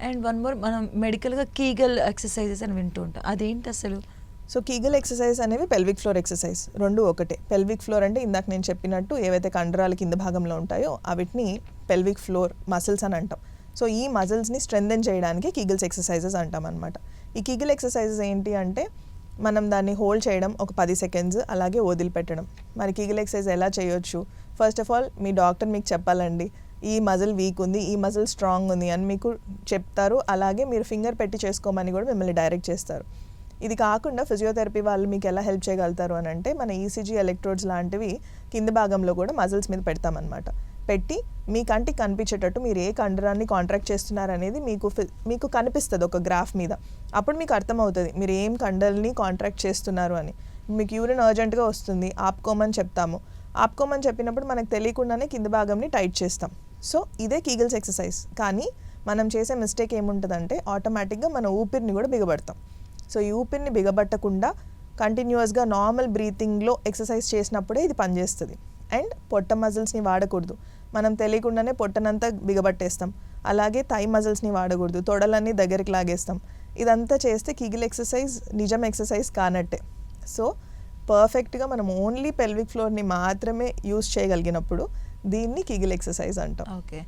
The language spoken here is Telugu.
అండ్ వన్ మోర్ మనం మెడికల్గా కీగల్ ఎక్సర్సైజెస్ అని వింటూ ఉంటాం. అదేంటి అసలు? సో కీగల్ ఎక్సర్సైజ్ అనేవి పెల్విక్ ఫ్లోర్ ఎక్సర్సైజ్ రెండు ఒకటే. పెల్విక్ ఫ్లోర్ అంటే ఇందాక నేను చెప్పినట్టు ఏవైతే కండరాల కింద భాగంలో ఉంటాయో అవిటిని పెల్విక్ ఫ్లోర్ మసిల్స్ అని అంటాం. సో ఈ మజిల్స్ని స్ట్రెంథెన్ చేయడానికి కీగిల్స్ ఎక్సర్సైజెస్ అంటాం అనమాట ఈ కీగిల్ ఎక్సర్సైజెస్ ఏంటి అంటే మనం దాన్ని హోల్డ్ చేయడం ఒక పది సెకండ్స్ అలాగే వదిలిపెట్టడం. మరి కీగిల్ ఎక్సర్సైజ్ ఎలా చేయొచ్చు? ఫస్ట్ ఆఫ్ ఆల్ మీ డాక్టర్ మీకు చెప్పాలండి. ఈ మజిల్ వీక్ ఉంది ఈ మజిల్ స్ట్రాంగ్ ఉంది అని మీకు చెప్తారు. అలాగే మీరు ఫింగర్ పెట్టి చేసుకోమని కూడా మిమ్మల్ని డైరెక్ట్ చేస్తారు. ఇది కాకుండా ఫిజియోథెరపీ వాళ్ళు మీకు ఎలా హెల్ప్ చేయగలుగుతారు అని అంటే మన ఈసీజీ ఎలక్ట్రోడ్స్ లాంటివి కింద భాగంలో కూడా మజిల్స్ మీద పెడతామన్నమాట. పెట్టి మీ కంటికి కనిపించేటట్టు మీరు ఏ కండరాన్ని కాంట్రాక్ట్ చేస్తున్నారు అనేది మీకు ఫి- మీకు కనిపిస్తుంది ఒక గ్రాఫ్ మీద. అప్పుడు మీకు అర్థమవుతుంది మీరు ఏం కండల్ని కాంట్రాక్ట్ చేస్తున్నారు అని. మీకు యూరిన్ అర్జెంటుగా వస్తుంది ఆపుకోమని చెప్తాము. ఆపుకోమని చెప్పినప్పుడు మనకు తెలియకుండానే కింద భాగంని టైట్ చేస్తాం. సో ఇదే కీగిల్స్ ఎక్సర్సైజ్ కానీ మనం చేసే మిస్టేక్ ఏముంటుందంటే ఆటోమేటిక్గా మన ఊపిరిని కూడా బిగబడతాం. సో ఈ ఊపిరిని బిగబట్టకుండా కంటిన్యూస్గా నార్మల్ బ్రీతింగ్లో ఎక్సర్సైజ్ చేసినప్పుడే ఇది పనిచేస్తుంది. అండ్ పొట్ట మజిల్స్ని వాడకూడదు. మనం తెలియకుండానే పొట్టనంతా బిగబట్టేస్తాం. అలాగే థై మజిల్స్ని వాడకూడదు. తొడలన్నీ దగ్గరికి లాగేస్తాం. ఇదంతా చేస్తే కిగిల్ ఎక్సర్సైజ్ నిజం ఎక్సర్సైజ్ కానట్టే. సో పర్ఫెక్ట్గా మనం ఓన్లీ పెల్విక్ ఫ్లోర్ని మాత్రమే యూస్ చేయగలిగినప్పుడు దీన్ని కిగిల్ ఎక్సర్సైజ్ అంటాం. ఓకే.